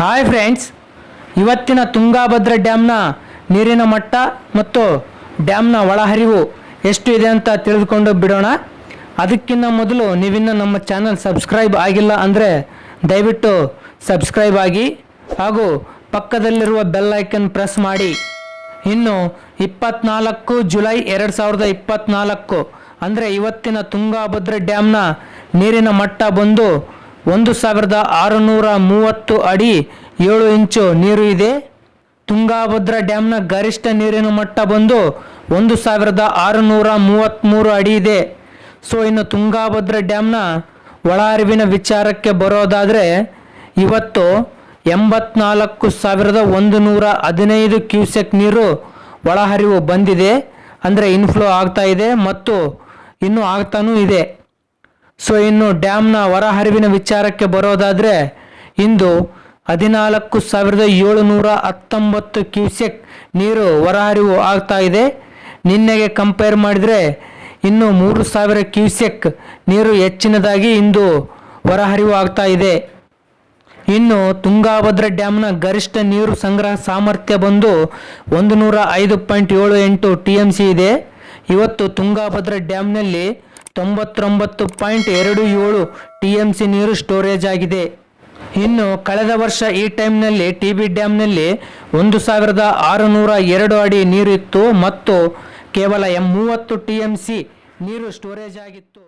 Hi friends ಇವತ್ತಿನ ತುಂಗಾಭದ್ರಾ ಡ್ಯಾಮ್ನ ನೀರಿನ ಮಟ್ಟ ಮತ್ತು ಡ್ಯಾಮ್ನ ಒಳಹರಿವು ಎಷ್ಟು ಇದೆ ಅಂತ ತಿಳಿದುಕೊಂಡು ಬಿಡೋಣ. ಅದಕ್ಕಿಂತ ಮೊದಲು ನೀವಿನ್ನೂ ನಮ್ಮ ಚಾನಲ್ ಸಬ್ಸ್ಕ್ರೈಬ್ ಆಗಿಲ್ಲ ಅಂದರೆ ದಯವಿಟ್ಟು ಸಬ್ಸ್ಕ್ರೈಬ್ ಆಗಿ ಹಾಗೂ ಪಕ್ಕದಲ್ಲಿರುವ ಬೆಲ್ ಐಕನ್ ಪ್ರೆಸ್ ಮಾಡಿ. ಇನ್ನು ಇಪ್ಪತ್ನಾಲ್ಕು ಜುಲೈ ಎರಡು ಸಾವಿರದ ಇಪ್ಪತ್ನಾಲ್ಕು ಅಂದರೆ ಇವತ್ತಿನ ತುಂಗಾಭದ್ರಾ ಡ್ಯಾಮ್ನ ನೀರಿನ ಮಟ್ಟ ಬಂದು ಒಂದು ಸಾವಿರದ ಆರುನೂರ ಮೂವತ್ತು ಅಡಿ ಏಳು ಇಂಚು ನೀರು ಇದೆ. ತುಂಗಾಭದ್ರಾ ಡ್ಯಾಮ್ನ ಗರಿಷ್ಠ ನೀರಿನ ಮಟ್ಟ ಬಂದು ಒಂದು ಸಾವಿರದ ಆರುನೂರ ಮೂವತ್ತ್ಮೂರು ಅಡಿ ಇದೆ. ಸೊ, ಇನ್ನು ತುಂಗಾಭದ್ರಾ ಡ್ಯಾಮ್ನ ಒಳಹರಿವಿನ ವಿಚಾರಕ್ಕೆ ಬರೋದಾದರೆ, ಇವತ್ತು ಎಂಬತ್ನಾಲ್ಕು ಸಾವಿರದ ಒಂದು ನೂರ ಹದಿನೈದು ಕ್ಯೂಸೆಕ್ ನೀರು ಒಳಹರಿವು ಬಂದಿದೆ. ಅಂದರೆ ಇನ್ಫ್ಲೋ ಆಗ್ತಾ ಇದೆ ಮತ್ತು ಇನ್ನೂ ಆಗ್ತಾನೂ ಇದೆ. ಸೊ ಇನ್ನು ಡ್ಯಾಮ್ನ ಹೊರಹರಿವಿನ ವಿಚಾರಕ್ಕೆ ಬರೋದಾದರೆ, ಇಂದು ಹದಿನಾಲ್ಕು ಸಾವಿರದ ಏಳುನೂರ ಹತ್ತೊಂಬತ್ತು ಕ್ಯೂಸೆಕ್ ನೀರು ಹೊರಹರಿವು ಆಗ್ತಾ ಇದೆ. ನಿನ್ನೆಗೆ ಕಂಪೇರ್ ಮಾಡಿದರೆ ಇನ್ನು ಮೂರು ಸಾವಿರ ಕ್ಯೂಸೆಕ್ ನೀರು ಹೆಚ್ಚಿನದಾಗಿ ಇಂದು ಹೊರಹರಿವು ಆಗ್ತಾ ಇದೆ. ಇನ್ನು ತುಂಗಾಭದ್ರಾ ಡ್ಯಾಮ್ನ ಗರಿಷ್ಠ ನೀರು ಸಂಗ್ರಹ ಸಾಮರ್ಥ್ಯ ಬಂದು ಒಂದು ನೂರ ಐದು ಪಾಯಿಂಟ್ ಏಳು ಎಂಟು ಟಿ ಎಂ ಸಿ ಇದೆ. ಇವತ್ತು ತುಂಗಾಭದ್ರಾ ಡ್ಯಾಮ್ನಲ್ಲಿ ತೊಂಬತ್ತೊಂಬತ್ತು ಪಾಯಿಂಟ್ ಎರಡು ಏಳು ಟಿ ಎಂ ಸಿ ನೀರು ಸ್ಟೋರೇಜ್ ಆಗಿದೆ. ಇನ್ನು ಕಳೆದ ವರ್ಷ ಈ ಟೈಮ್ನಲ್ಲಿ ಟಿ ಬಿ ಡ್ಯಾಮ್ನಲ್ಲಿ ಒಂದು ಸಾವಿರದ ಆರುನೂರ ಎರಡು ಅಡಿ ನೀರಿತ್ತು ಮತ್ತು ಕೇವಲ ಎಂ ಮೂವತ್ತು ಟಿ ಎಂ ಸಿ ನೀರು ಸ್ಟೋರೇಜ್ ಆಗಿತ್ತು.